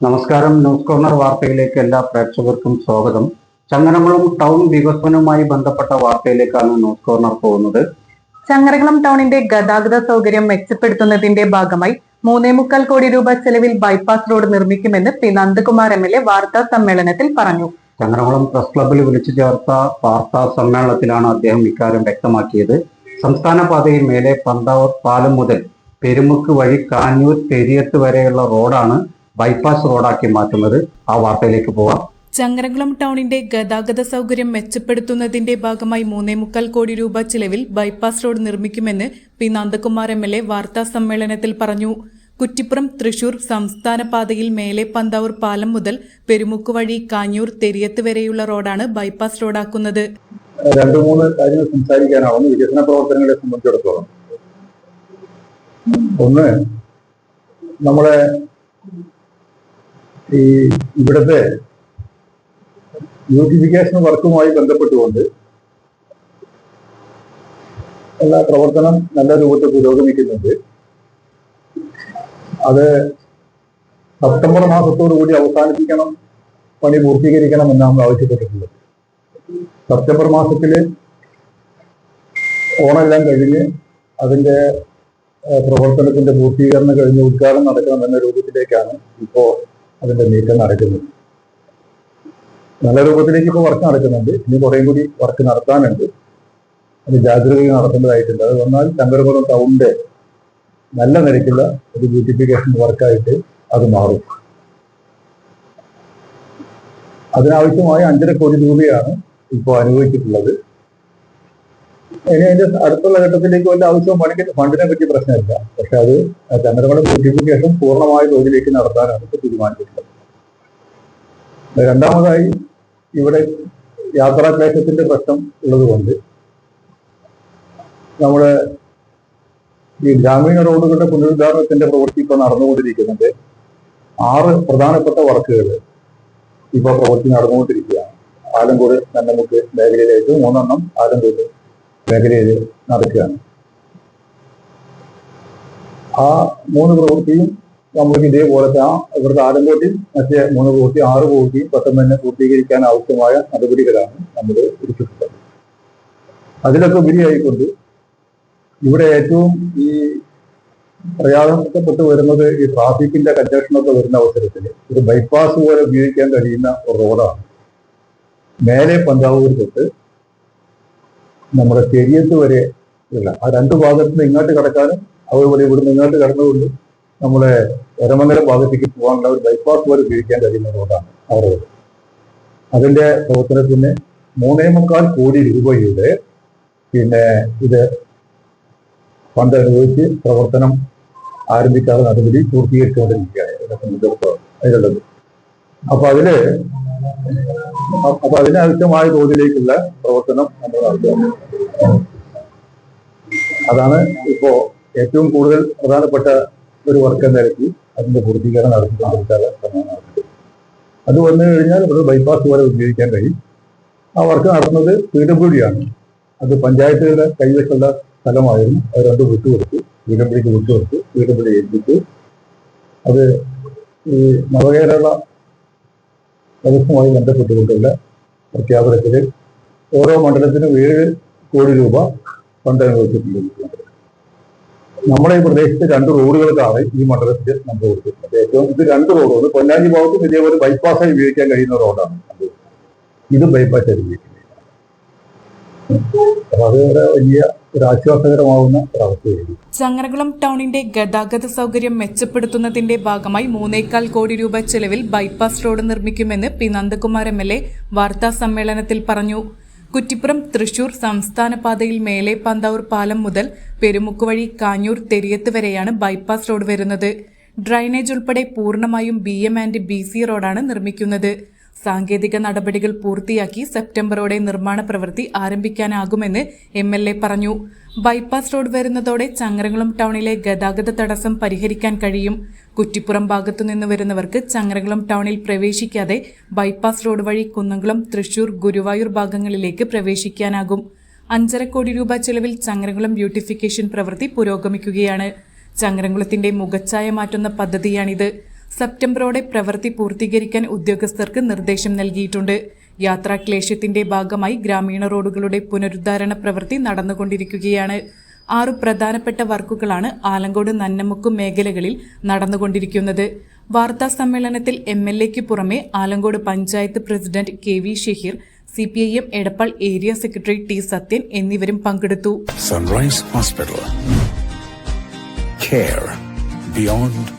നമസ്കാരം. News corner വാർത്തയിലേക്ക് എല്ലാ പ്രേക്ഷകർക്കും സ്വാഗതം. ചങ്ങനകുളം ടൗൺ വികസനവുമായി ബന്ധപ്പെട്ട വാർത്തയിലേക്കാണ് ന്യൂസ് കോർണർ പോകുന്നത്. ചങ്ങരകുളം ടൗണിന്റെ ഗതാഗത സൗകര്യം മെച്ചപ്പെടുത്തുന്നതിന്റെ ഭാഗമായി മൂന്നേ മുക്കാൽ കോടി രൂപ ചെലവിൽ bypass road നിർമ്മിക്കുമെന്ന് P. Nandakumar M. L. A വാർത്താ സമ്മേളനത്തിൽ പറഞ്ഞു. ചങ്ങനകുളം പ്രസ് ക്ലബിൽ വിളിച്ചു ചേർത്ത വാർത്താ സമ്മേളനത്തിലാണ് അദ്ദേഹം ഇക്കാര്യം വ്യക്തമാക്കിയത്. സംസ്ഥാന പാതയിൽ മേലെ പന്താവൂർ പാലം മുതൽ പെരുമുക്ക് വഴി കാഞ്ഞൂർ പെരിയത്ത് വരെയുള്ള റോഡാണ് ബൈപ്പാസ് റോഡാക്കി മാറ്റുന്നത് ആ വാർത്തയിലേക്ക് പോവാം. ചങ്ങരകുളം ടൗണിന്റെ ഗതാഗത സൗകര്യം മെച്ചപ്പെടുത്തുന്നതിന്റെ ഭാഗമായി മൂന്നേ മുക്കാൽ കോടി രൂപ ചിലവിൽ bypass road നിർമ്മിക്കുമെന്ന് P Nandakumar M L A വാർത്താ സമ്മേളനത്തിൽ പറഞ്ഞു. കുറ്റിപ്പുറം തൃശൂർ സംസ്ഥാന പാതയിൽ മേലെ പന്താവൂർ പാലം മുതൽ പെരുമുക്ക് വഴി കാഞ്ഞൂർ തെരിയത്ത് വരെയുള്ള റോഡാണ് ബൈപ്പാസ് റോഡാക്കുന്നത് രണ്ട് മൂന്ന് കാര്യങ്ങൾ സംസാരിക്കാനാണ് വികസന പ്രവർത്തനങ്ങളെ സംബന്ധിച്ചിടത്തോളം. ഒന്ന് നമ്മളെ ഈ ഇവിടുത്തെ ബ്യൂട്ടിഫിക്കേഷൻ വർക്കുമായി ബന്ധപ്പെട്ടുകൊണ്ട് എല്ലാ പ്രവർത്തനം നല്ല രൂപത്തിൽ പുരോഗമിക്കുന്നുണ്ട്. അത് സെപ്റ്റംബർ മാസത്തോടു കൂടി അവസാനിപ്പിക്കണം പണി പൂർത്തീകരിക്കണം എന്നാണ് ആവശ്യപ്പെട്ടിട്ടുള്ളത്. സെപ്റ്റംബർ മാസത്തിൽ ഓണെല്ലാം കഴിഞ്ഞ് അതിന്റെ ഏഹ്, പ്രവർത്തനത്തിന്റെ പൂർത്തീകരണം കഴിഞ്ഞ് ഉദ്ഘാടനം നടക്കണം എന്ന രൂപത്തിലേക്കാണ് ഇപ്പോ അതിന്റെ നീക്കം നടക്കുന്നു. നല്ല രൂപത്തിലേക്ക് ഇപ്പോൾ വർക്ക് നടക്കുന്നുണ്ട്. ഇനി കുറേയും കൂടി വർക്ക് നടത്താനുണ്ട്. അത് ജാഗ്രതയിൽ നടത്തേണ്ടതായിട്ടുണ്ട്. അത് വന്നാൽ ശങ്കരപുരം ടൗണിന്റെ നല്ല നിരക്കുള്ള ഒരു ബ്യൂട്ടിഫിക്കേഷൻ വർക്കായിട്ട് അത് മാറും. അതിനാവശ്യമായ അഞ്ചര കോടി രൂപയാണ് ഇപ്പോൾ അനുഭവിച്ചിട്ടുള്ളത്. ഇനി അതിന്റെ അടുത്തുള്ള ഘട്ടത്തിലേക്ക് വല്ല ആവശ്യവും പണിക്ക് ഫണ്ടിനെ പറ്റി പ്രശ്നമില്ല. പക്ഷെ അത് ചന്ദ്രമല ബ്യൂട്ടിഫിക്കേഷൻ പൂർണമായ തോതിലേക്ക് നടത്താനാണ് ഇപ്പോൾ തീരുമാനിച്ചിട്ടുള്ളത്. രണ്ടാമതായി ഇവിടെ യാത്രാക്ലേശത്തിന്റെ പ്രശ്നം ഉള്ളതുകൊണ്ട് നമ്മുടെ ഈ ഗ്രാമീണ റോഡുകളുടെ പുനരുദ്ധാരണത്തിന്റെ പ്രവൃത്തി ഇപ്പോൾ നടന്നുകൊണ്ടിരിക്കുന്നുണ്ട്. ആറ് പ്രധാനപ്പെട്ട വർക്കുകൾ ഇപ്പോൾ പ്രവൃത്തി നടന്നുകൊണ്ടിരിക്കുകയാണ്. ആലങ്കോട് നന്നമുക്ക് മേഖലയിലേക്ക് മൂന്നെണ്ണം ആലങ്കോട് മേഖലയിൽ നടക്കുകയാണ്. ആ മൂന്ന് പ്രവൃത്തിയും നമ്മൾക്ക് ഇതേപോലത്തെ ആ ഇവിടുത്തെ ആലങ്കോട്ടിൽ മറ്റേ മൂന്ന് പ്രവൃത്തി ആറ് പ്രവൃത്തിയും പെട്ടെന്ന് തന്നെ പൂർത്തീകരിക്കാൻ ആവശ്യമായ നടപടികളാണ് നമ്മൾ എടുത്തിട്ടുള്ളത്. അതിലൊക്കെ ഉപരിയായിക്കൊണ്ട് ഇവിടെ ഏറ്റവും ഈ പ്രയാസപ്പെട്ടു വരുന്നത് ഈ ട്രാഫിക്കിന്റെ കഞ്ചക്ഷനൊക്കെ വരുന്ന അവസരത്തിൽ ഒരു ബൈപ്പാസ് പോലെ ഉപയോഗിക്കാൻ കഴിയുന്ന റോഡാണ് മേലെ പഞ്ചാവൂർ തൊട്ട് നമ്മുടെ ശരീരത്ത് വരെ ഉള്ള ആ രണ്ട് ഭാഗത്ത് നിന്ന് ഇങ്ങോട്ട് കടക്കാനും അതുപോലെ ഇവിടുന്ന് ഇങ്ങോട്ട് കടന്നുകൊണ്ട് നമ്മുടെ എരമംഗലം ഭാഗത്തേക്ക് പോകാനുള്ള ഒരു ബൈപ്പാസ് പോലെ ഉപയോഗിക്കാൻ കഴിയുന്ന റോഡാണ് ആ റോഡ്. അതിന്റെ പ്രവർത്തനത്തിന് മൂന്നേ മുക്കാൽ കോടി രൂപയുടെ പിന്നെ ഇത് ഫണ്ട് അനുവദിച്ച് പ്രവർത്തനം ആരംഭിക്കാതെ നടപടി പൂർത്തീകരിച്ചുകൊണ്ടിരിക്കുകയാണ്. അതിനുള്ളത് അപ്പൊ അതിൽ അപ്പൊ അതിനാവശ്യമായ തോതിലേക്കുള്ള പ്രവർത്തനം നമ്മൾ നടത്തുകയാണ്. അതാണ് ഇപ്പോ ഏറ്റവും കൂടുതൽ പ്രധാനപ്പെട്ട ഒരു വർക്ക് എന്ന അതിന്റെ പൂർത്തീകരണം നടത്തിക്കൊണ്ടിരിക്കാതെ. അത് വന്നു കഴിഞ്ഞാൽ ഇവിടെ ബൈപ്പാസ് പോലെ ഉപയോഗിക്കാൻ കഴിയും. ആ വർക്ക് നടത്തുന്നത് പി ഡബ്ല്യു ഡി ആണ്. അത് പഞ്ചായത്തുകളുടെ കൈവശമുള്ള സ്ഥലമായിരുന്നു. അത് രണ്ടും വിട്ടുകൊടുത്തു. പി ഡബ്ല്യു ഡിക്ക് വിട്ടുകൊടുത്തു. പി ഡബ്ല്യു ഏൽപ്പിച്ചു. അത് ഈ നവകേരള വകുപ്പുമായി ബന്ധപ്പെട്ടുകൊണ്ടുള്ള പ്രഖ്യാപനത്തിൽ ഓരോ മണ്ഡലത്തിനും ഏഴ് കോടി രൂപ ഫണ്ട് അനുവദിച്ചിട്ടുണ്ട് നമ്മുടെ ഈ പ്രദേശത്ത് രണ്ട് റോഡുകൾക്കാണ് ഈ മണ്ഡലത്തിൽ നമ്മൾ കൊടുത്തിട്ടുള്ളത്. ഏറ്റവും ഇത് രണ്ട് റോഡ് ഒന്ന് പൊന്നാഞ്ചി ഭാഗത്തും ഇതേപോലെ ബൈപ്പാസായി ഉപയോഗിക്കാൻ കഴിയുന്ന റോഡാണ് ഇതും ഇത് ബൈപ്പാസ് ആയി ഉപയോഗിക്കുന്നത് അപ്പൊ അത് വലിയ ഒരു ആശ്വാസകരമാവുന്ന ഒരവസ്ഥയായിരിക്കും ചങ്ങരകുളം ടൗണിന്റെ ഗതാഗത സൗകര്യം മെച്ചപ്പെടുത്തുന്നതിന്റെ ഭാഗമായി മൂന്നേക്കാൽ കോടി രൂപ ചെലവിൽ bypass road നിർമ്മിക്കുമെന്ന് P Nandakumar M L A വാർത്താ സമ്മേളനത്തിൽ പറഞ്ഞു. കുറ്റിപ്പുറം തൃശൂർ സംസ്ഥാന പാതയിൽ മേലെ പന്താവൂർ പാലം മുതൽ പെരുമുക്ക് വഴി കാഞ്ഞൂർ തെരിയത്ത് വരെയാണ് ബൈപ്പാസ് റോഡ് വരുന്നത്. ഡ്രൈനേജ് ഉൾപ്പെടെ പൂർണമായും B M and B C റോഡാണ് നിർമ്മിക്കുന്നത്. സാങ്കേതിക നടപടികൾ പൂർത്തിയാക്കി സെപ്റ്റംബറോടെ നിർമ്മാണ പ്രവൃത്തി ആരംഭിക്കാനാകുമെന്ന് എം എൽ എ പറഞ്ഞു. ബൈപ്പാസ് റോഡ് വരുന്നതോടെ ചങ്ങരകുളം ടൗണിലെ ഗതാഗത തടസ്സം പരിഹരിക്കാൻ കഴിയും. കുറ്റിപ്പുറം ഭാഗത്തുനിന്ന് വരുന്നവർക്ക് ചങ്ങരകുളം ടൗണിൽ പ്രവേശിക്കാതെ ബൈപ്പാസ് റോഡ് വഴി കുന്നംകുളം തൃശൂർ ഗുരുവായൂർ ഭാഗങ്ങളിലേക്ക് പ്രവേശിക്കാനാകും. അഞ്ചര കോടി രൂപ ചെലവിൽ ചങ്ങരകുളം ബ്യൂട്ടിഫിക്കേഷൻ പ്രവൃത്തി പുരോഗമിക്കുകയാണ്. ചങ്ങരംകുളത്തിന്റെ മുഖച്ഛായ മാറ്റുന്ന പദ്ധതിയാണിത്. സെപ്റ്റംബറോടെ പ്രവൃത്തി പൂർത്തീകരിക്കാൻ ഉദ്യോഗസ്ഥർക്ക് നിർദ്ദേശം നൽകിയിട്ടുണ്ട്. യാത്രാക്ലേശത്തിന്റെ ഭാഗമായി ഗ്രാമീണ റോഡുകളുടെ പുനരുദ്ധാരണ പ്രവൃത്തി നടന്നുകൊണ്ടിരിക്കുകയാണ്. ആറു പ്രധാനപ്പെട്ട വർക്കുകളാണ് ആലങ്കോട് നന്നമുക്കും മേഖലകളിൽ നടന്നുകൊണ്ടിരിക്കുന്നത്. വാർത്താ സമ്മേളനത്തിൽ എം എൽ എക്ക് പുറമെ Alamcode panchayat president K V Shaheer C P I M Edappal area secretary T Sathyan എന്നിവരും പങ്കെടുത്തു. Sunrise hospital beyond.